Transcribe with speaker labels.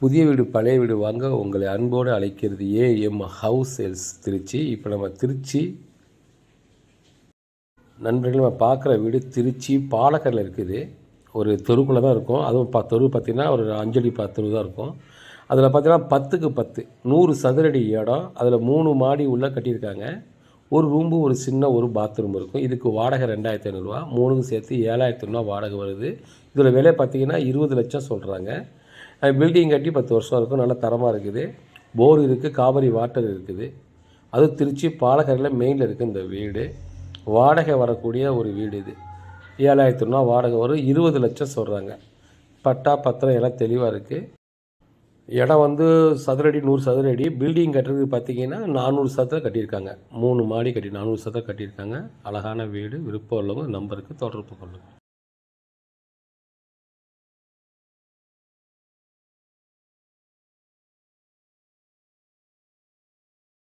Speaker 1: புதிய வீடு பழைய வீடு வாங்க உங்களை அன்போடு அழைக்கிறது ஏஎம் ஹவுஸ் சேல்ஸ் திருச்சி. இப்போ நம்ம திருச்சி நண்பர்கள் நம்ம பார்க்குற வீடு திருச்சி பாலக்கரில் இருக்குது. ஒரு தெருக்குள்ளே தான் இருக்கும். அதுவும் பா தெரு பார்த்திங்கன்னா ஒரு அஞ்சடி பா தெரு தான் இருக்கும். அதில் பார்த்தீங்கன்னா பத்துக்கு பத்து நூறு சதுரடி இடம். அதில் மூணு மாடி உள்ளே கட்டியிருக்காங்க. ஒரு ரூம்பு ஒரு சின்ன ஒரு பாத்ரூம் இருக்கும். இதுக்கு வாடகை ரெண்டாயிரத்தி ஐநூறுரூவா மூணுக்கும் சேர்த்து ஏழாயிரத்தி ஐநூறுரூவா வாடகை வருது. இதில் விலை பார்த்தீங்கன்னா இருபது லட்சம் சொல்கிறாங்க பில்டிங் கட்டி பத்து வருஷம் இருக்கும். நல்ல தரமாக இருக்குது. போர் இருக்குது காவிரி வாட்டர் இருக்குது. அது திருச்சி பாலக்கரையில் மெயினில் இருக்குது இந்த வீடு. வாடகை வரக்கூடிய ஒரு வீடு இது. ஏழாயிரத்தி ரூபா வாடகை வரும். இருபது லட்சம் சொல்கிறாங்க பட்டா பத்திரம் எல்லாம் தெளிவாக இருக்குது இடம் வந்து சதுரடி நூறு சதுரடி. பில்டிங் கட்டுறது பார்த்தீங்கன்னா நானூறு சதுரம் கட்டியிருக்காங்க. மூணு மாடி கட்டி நானூறு சதுரம் கட்டியிருக்காங்க. அழகான வீடு விருப்பம் உள்ளவங்க நம்பருக்கு தொடர்பு கொள்ளுங்கள்